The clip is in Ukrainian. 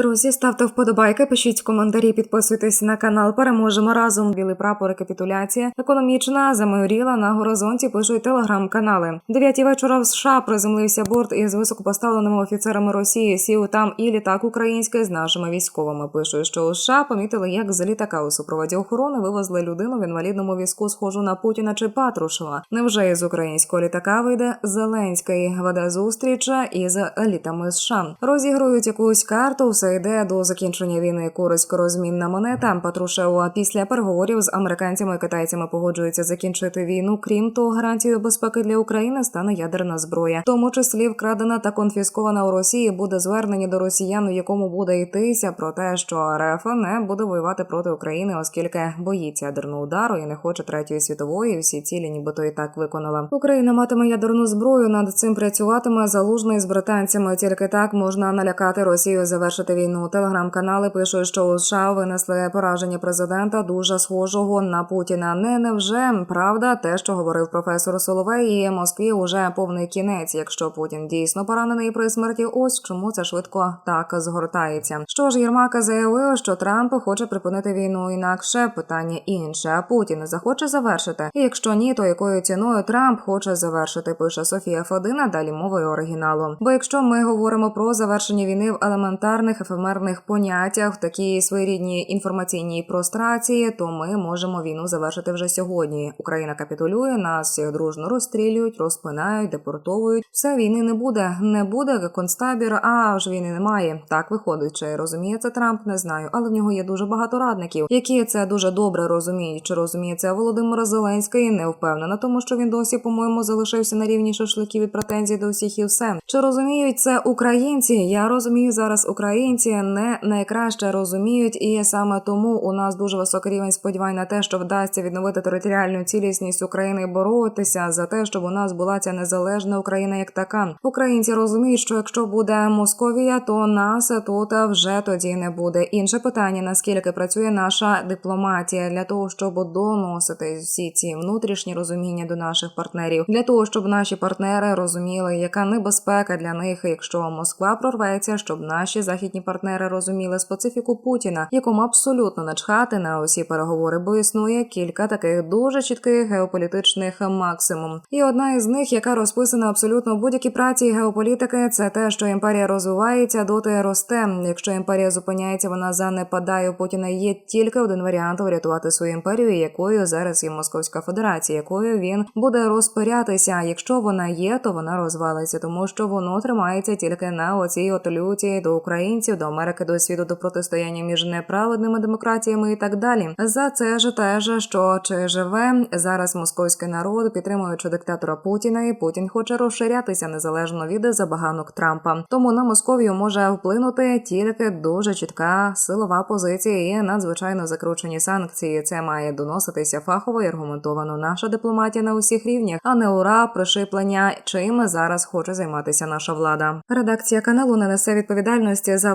Друзі, ставте вподобайки, пишіть коментарі, підписуйтесь на канал. Переможемо разом. Білий прапор, капітуляція. Економічна замайоріла на горизонті. Пишуть телеграм-канали. Дев'яті вечора в США приземлився борт із високопоставленими офіцерами Росії. Сів там і літак український з нашими військовими. Пишуть, що у США помітили, як з літака у супроводі охорони вивезли людину в інвалідному візку, схожу на Путіна чи Патрушева. Невже із українського літака вийде Зеленський? Веде зустріч із елітами США. Розігрують якусь карту. Все йде до закінчення війни. Корисько розмінна монета. Патрушев після переговорів з американцями і китайцями погоджується закінчити війну. Крім того, гарантією безпеки для України стане ядерна зброя, в тому числі вкрадена та конфіскована у Росії. Буде звернення до росіян, у якому буде йтися про те, що РФ не буде воювати проти України, оскільки боїться ядерного удару і не хоче третьої світової. Всі цілі, нібито і так виконала. Україна матиме ядерну зброю. Над цим працюватиме залужний з британцями. Тільки так можна налякати Росію, завершити війну. Телеграм-канали пишуть, що у США винесли пораження президента дуже схожого на Путіна. Не невже правда те, що говорив професор Соловей, і Москві уже повний кінець. Якщо Путін дійсно поранений при смерті, ось чому це швидко так згортається. Що ж, Єрмака заявив, що Трамп хоче припинити війну. Інакше питання інше. А Путін захоче завершити. І якщо ні, то якою ціною Трамп хоче завершити? Пише Софія Фодина. Далі мовою оригіналу. Бо якщо ми говоримо про завершення війни в елементарних ефемерних поняттях, в такій своєрідній інформаційній прострації, то ми можемо війну завершити вже сьогодні. Україна капітулює, нас всіх дружно розстрілюють, розпинають, депортовують. Все війни не буде, не буде концтабір, а ж війни немає. Так виходить, чи розуміє це Трамп, не знаю, але в нього є дуже багато радників, які це дуже добре розуміють. Чи розуміє це Володимир Зеленський? Не впевнена, тому що він досі, по-моєму, залишився на рівні шашликів і претензій до всіх і все. Чи розуміють це українці? Я розумію зараз, українці не найкраще розуміють, і саме тому у нас дуже високий рівень сподівань на те, що вдасться відновити територіальну цілісність України боротися за те, щоб у нас була ця незалежна Україна як така. Українці розуміють, що якщо буде Московія, то нас тут вже тоді не буде. Інше питання: наскільки працює наша дипломатія для того, щоб доносити всі ці внутрішні розуміння до наших партнерів, для того, щоб наші партнери розуміли, яка небезпека для них, якщо Москва прорветься, щоб наші західні партнери розуміли специфіку Путіна, якому абсолютно начхати на усі переговори, бо існує кілька таких дуже чітких геополітичних максимум. І одна із них, яка розписана абсолютно в будь-якій праці геополітики, це те, що імперія розвивається, доти росте. Якщо імперія зупиняється, вона занепадає. У Путіна є тільки один варіант врятувати свою імперію, якою зараз є Московська Федерація, якою він буде розпорятися. Якщо вона є, то вона розвалиться, тому що воно тримається тільки на оцій от люті до українців, до Америки, до світу, до протистояння між неправедними демократіями і так далі. За це ж теж, що чи живе зараз московський народ, підтримуючи диктатора Путіна, і Путін хоче розширятися незалежно від забаганок Трампа. Тому на Московію може вплинути тільки дуже чітка силова позиція і надзвичайно закручені санкції. Це має доноситися фахово і аргументовано. Наша дипломатія на усіх рівнях, а не ура, пришиплення, чим зараз хоче займатися наша влада. Редакція каналу не несе відповідальності за